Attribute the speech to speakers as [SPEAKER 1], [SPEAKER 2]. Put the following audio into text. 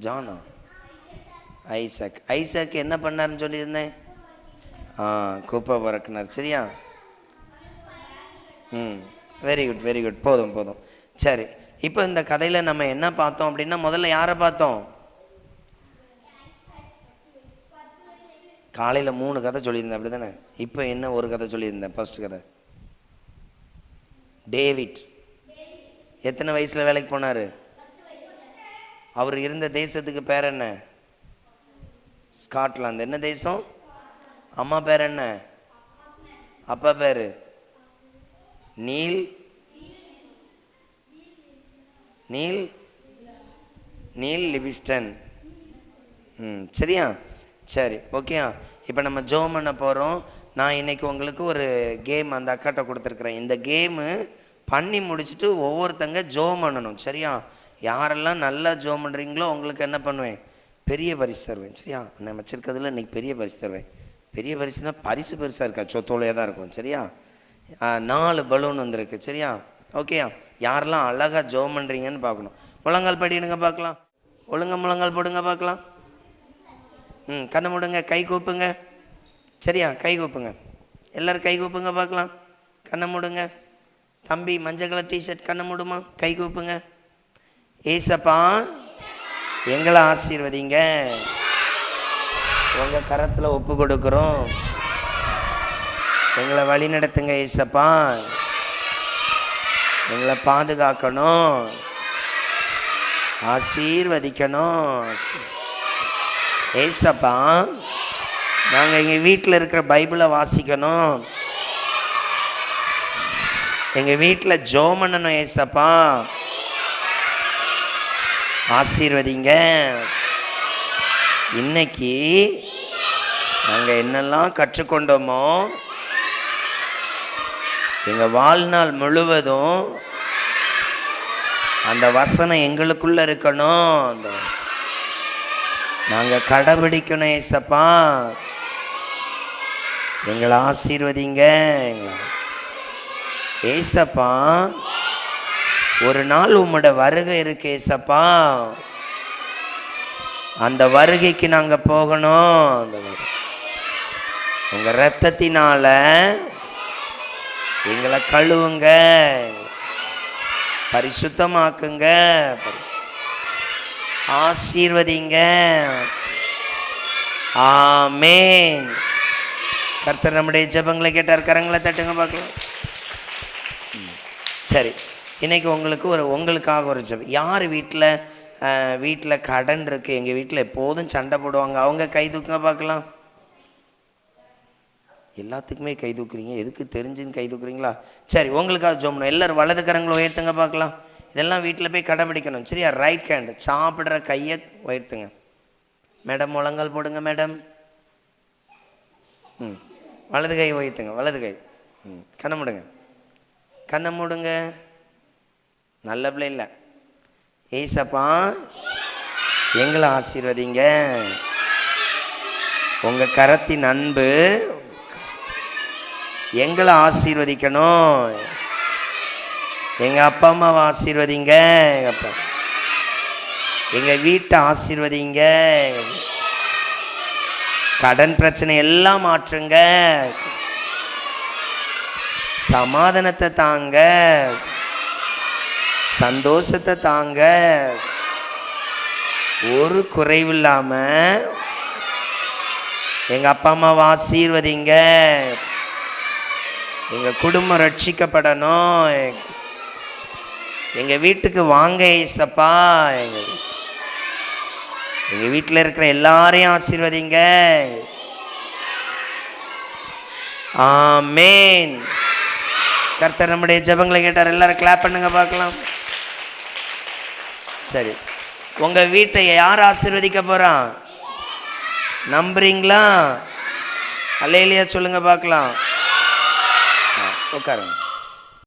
[SPEAKER 1] ஜானா. Isaac. Isaac என்ன பண்ணாருன்னு சொல்லியிருந்தேன்? ஆ குப்பை பறக்குனார். சரியா? ம். வெரி குட் வெரி குட் போதும் போதும். சரி. இப்போ இந்த கதையில் நம்ம என்ன பார்த்தோம் அப்படின்னா முதல்ல யாரை பார்த்தோம்? காலையில் மூணு கதை சொல்லியிருந்தேன் அப்படி தானே இப்போ என்ன ஒரு கதை சொல்லியிருந்தேன் ஃபஸ்ட் கதை? டேவிட். எத்தனை வயசில் வேலைக்கு போனார்? அவர் இருந்த தேசத்துக்கு பேர் என்ன? ஸ்காட்லாந்து. என்ன தேசம்? அம்மா பேர் என்ன? அப்பா பேர்? நீல்? நீல்? Neil Livingston. ம் சரியா? சரி ஓகேயா இப்போ நம்ம ஜோம் பண்ண போகிறோம் நான் இன்னைக்கு உங்களுக்கு ஒரு கேம் அந்த அக்காட்ட கொடுத்துருக்குறேன். இந்த கேமு பண்ணி முடிச்சுட்டு ஒவ்வொருத்தங்க ஜோம் பண்ணணும் சரியா? யாரெல்லாம் நல்லா ஜோம் பண்ணுறீங்களோ உங்களுக்கு என்ன பண்ணுவேன்? பெரிய பரிசு தருவேன். சரியா? நான் வச்சுருக்கிறதுல இன்னைக்கு பெரிய பரிசு தருவேன். பெரிய பரிசுனால் பரிசு பெருசாக இருக்கா? சொத்தோலையாக தான் இருக்கும். சரியா? நாலு பலூன் வந்திருக்கு. சரியா? ஓகேயா? யாரெல்லாம் அழகாக ஜோம் பண்ணுறீங்கன்னு பார்க்கணும். முழங்கால் படிடுங்க பார்க்கலாம். ஒழுங்கா முழங்கால் போடுங்க பார்க்கலாம். ம் கண்ணை மூடுங்க. கை கூப்புங்க. சரியா? கை கூப்புங்க. எல்லோரும் கை கூப்புங்க பார்க்கலாம். கண்ணை மூடுங்க. தம்பி மஞ்சள் கலர் டிஷர்ட் கண்ணை மூடுமா? கை கூப்புங்க. ஈசப்பா எங்களை ஆசீர்வதிங்க. உங்கள் கரத்தில் ஒப்பு கொடுக்குறோம். எங்களை வழி நடத்துங்க ஏசப்பா. எங்களை பாதுகாக்கணும். ஆசீர்வதிக்கணும். ஏசப்பா நாங்கள் எங்கள் வீட்டில் இருக்கிற பைபிளை வாசிக்கணும். எங்கள் வீட்டில் ஜோம் பண்ணணும் ஏசப்பா. ஆசீர்வதிங்க. இன்னைக்கு நாங்கள் என்னெல்லாம் கற்றுக்கொண்டோமோ எங்கள் வாழ்நாள் முழுவதும் அந்த வசனம் எங்களுக்குள்ள இருக்கணும். அந்த நாங்கள் கடைபிடிக்கணும் ஏசப்பா. எங்களை ஆசீர்வதிங்க எங்களை ஏசப்பா ஒரு நாள் உம்மோட வருகை இருக்கு ஏசப்பா. அந்த வருகைக்கு நாங்கள் போகணும். அந்த வருகை உங்கள் ரத்தத்தினால எங்களை கழுவுங்க. பரிசுத்தமாக்குங்க. ஆசீர்வதிங்க. ஆமேன். கர்த்தர் நம்முடைய ஜெபங்களை கேட்டார் கரங்களை தட்டுங்க பார்க்கலாம். ம். சரி. இன்றைக்கி உங்களுக்கு ஒரு உங்களுக்காக ஒரு ஜெபம் யார் வீட்டில் வீட்டில் கடன் இருக்குது எங்கள் வீட்டில் எப்போதும் சண்டை போடுவாங்க. அவங்க கை தூக்குங்க பார்க்கலாம். எல்லாத்துக்குமே கை தூக்குறீங்க. எதுக்கு தெரிஞ்சுன்னு கை தூக்குறீங்களா? சரி உங்களுக்காக ஜோம்ணும் எல்லாரும் வலது கரங்களை உயர்த்துங்க பார்க்கலாம். இதெல்லாம் வீட்டில் போய் கடைபிடிக்கணும் சரியா? ரைட் ஹேண்டு சாப்பிட்ற கையை உயர்த்துங்க. மேடம் முழங்கால் போடுங்க மேடம். ம். வலது கை உயர்த்துங்க. வலது கை. ம். கண்ணை மூடுங்க. கண்ணை மூடுங்க. நல்ல பிள்ளை இல்லை. ஏசப்பா எங்களை ஆசீர்வதிங்க. உங்கள் கரத்தின் அன்பு எங்களை ஆசீர்வதிக்கணும். எங்கள் அப்பா அம்மாவை ஆசீர்வதிங்க. எங்கள் அப்பா எங்கள் வீட்டை ஆசீர்வதிங்க. கடன் பிரச்சனை எல்லாம் மாற்றுங்க. சமாதானத்தை தாங்க. சந்தோஷத்தை தாங்க. ஒரு குறைவில்லாமல் எங்கள் அப்பா அம்மாவை ஆசீர்வதிங்க. எங்கள் குடும்பம் ரட்சிக்கப்படணும். எங்கள் வீட்டுக்கு வாங்க ஏசப்பா. எங்கள் எங்கள் வீட்டில் இருக்கிற எல்லாரையும் ஆசீர்வதிங்க. ஆமேன். கர்த்தர் நம்முடைய ஜெபங்களை கேட்டார். எல்லாரும் கிளாப் பண்ணுங்க பார்க்கலாம். சரி. உங்கள் வீட்டை யார் ஆசீர்வதிக்க போகிறான் நம்புறீங்களா? அல்லையிலையா சொல்லுங்கள் பார்க்கலாம். ஆ, உட்காருங்க.